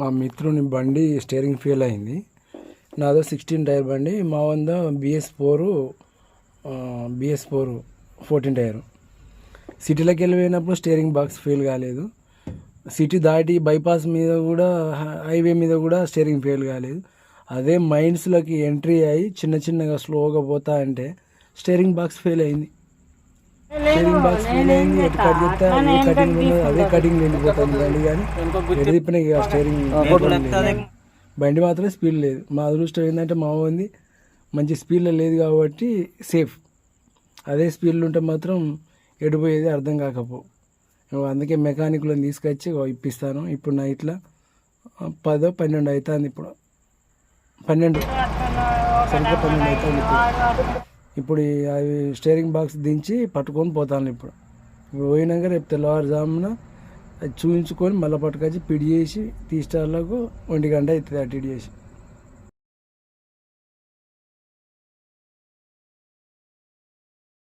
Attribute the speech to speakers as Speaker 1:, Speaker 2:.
Speaker 1: మా మిత్రుని బండి స్టీరింగ్ ఫెయిల్ అయింది. నాదో సిక్స్టీన్ టైర్ బండి మా వంద BS four BS four fourteen tyre. సిటీలోకి వెళ్ళి పోయినప్పుడు స్టీరింగ్ బాక్స్ ఫెయిల్ కాలేదు. సిటీ దాటి బైపాస్ మీద కూడా హైవే మీద కూడా స్టీరింగ్ ఫెయిల్ కాలేదు. అదే మైండ్స్లోకి ఎంట్రీ అయ్యి చిన్న చిన్నగా స్లోగా పోతా అంటే స్టీరింగ్ బాక్స్ ఫెయిల్ అయింది. బాక్స్ ఎటు కట్ చేస్తే? కటింగ్ ఉన్నది అదే కటింగ్ వెళ్ళిపోతుంది బండి కానీ. ఎటు తిప్పిన ఇక స్టీరింగ్. బండి మాత్రం స్పీడ్ లేదు. మా అదృష్టం ఏంటంటే మా ఉంది. మంచి స్పీడ్లో లేదు కాబట్టి సేఫ్ అదే స్పీడ్లో ఉంటే మాత్రం ఎడిపోయేది అర్థం కాకపో. అందుకే మెకానిక్లను తీసుకొచ్చి ఇప్పిస్తాను. ఇప్పుడు నా ఇట్లా పదో పన్నెండు అవుతుంది ఇప్పుడు. పన్నెండు. సరిగ్గా పన్నెండు అవుతుంది ఇప్పుడు. ఇప్పుడు ఈ అవి స్టీరింగ్ బాక్స్ దించి పట్టుకొని పోతాను ఇప్పుడు. ఇప్పుడు పోయినాక రేపు తెల్లవారుజామున అది చూపించుకొని మళ్ళీ పట్టుకొచ్చి పిడి చేసి తీసేటాలకు ఒంటి గంట అవుతుంది అటు ఇటు చేసి.